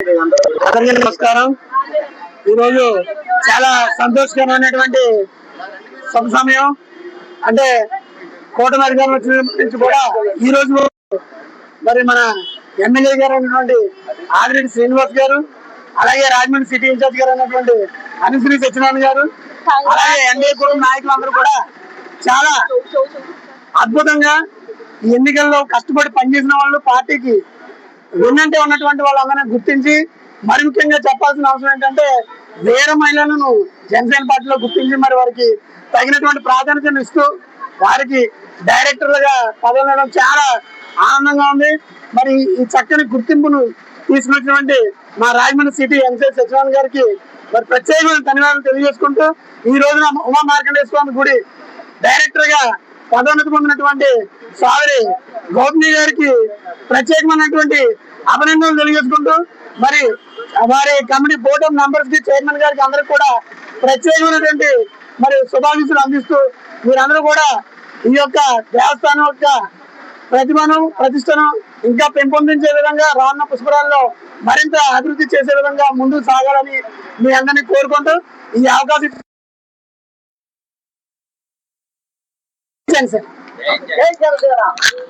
అందరికీ నమస్కారం. ఈరోజు చాలా సంతోషకరమైనటువంటి శుభ సమయం. అంటే కూటమి అధికారం వచ్చిన నుంచి కూడా ఈ రోజు మరి మన ఎమ్మెల్యే గారు అయినటువంటి ఆదిరెడ్డి శ్రీనివాస్ గారు అలాగే రాజమండ్రి సిటీ ఇన్ఛార్జ్ గారు అయినటువంటి అనుశ్రీ సత్యనారాయణ గారు అలాగే ఎన్డీఏ కుటుంబ నాయకులు అందరూ కూడా చాలా అద్భుతంగా ఈ ఎన్నికల్లో కష్టపడి పనిచేసిన వాళ్ళు పార్టీకి ఉన్నంటే ఉన్నటువంటి వాళ్ళందరినీ గుర్తించి మరి ముఖ్యంగా చెప్పాల్సిన అవసరం ఏంటంటే వేరే మహిళలను జనసేన పార్టీలో గుర్తించి మరి వారికి తగినటువంటి ప్రాధాన్యతను ఇస్తూ వారికి డైరెక్టర్లుగా పదవి చాలా ఆనందంగా ఉంది. మరి ఈ చక్కని గుర్తింపును తీసుకొచ్చినటువంటి మా రాజమండ్రి సిటీ ఎంసీ సచివాలయం గారికి మరి ప్రత్యేకమైన ధన్యవాదాలు తెలియజేసుకుంటూ ఈ రోజున ఉమా మార్కండేశ్వర స్వామి గుడి డైరెక్టర్గా పదోన్నతి పొందినటువంటి సోదరి గోపిని గారికి ప్రత్యేకమైనటువంటి అభినందనలు తెలియజేసుకుంటూ మరి వారి కమిటీ బోర్డ్ ఆఫ్ మెంబర్స్కి చైర్మన్ గారికి అందరికి కూడా ప్రత్యేకమైనటువంటి మరి శుభాకాంక్షలు అందిస్తూ మీరందరూ కూడా ఈ యొక్క దేవస్థానం యొక్క ప్రతిభను ప్రతిష్టను ఇంకా పెంపొందించే విధంగా రానున్న పుష్కరాల్లో మరింత అభివృద్ధి చేసే విధంగా ముందుకు సాగాలని మీ అందరినీ కోరుకుంటూ ఈ అవకాశం डिफरेंस है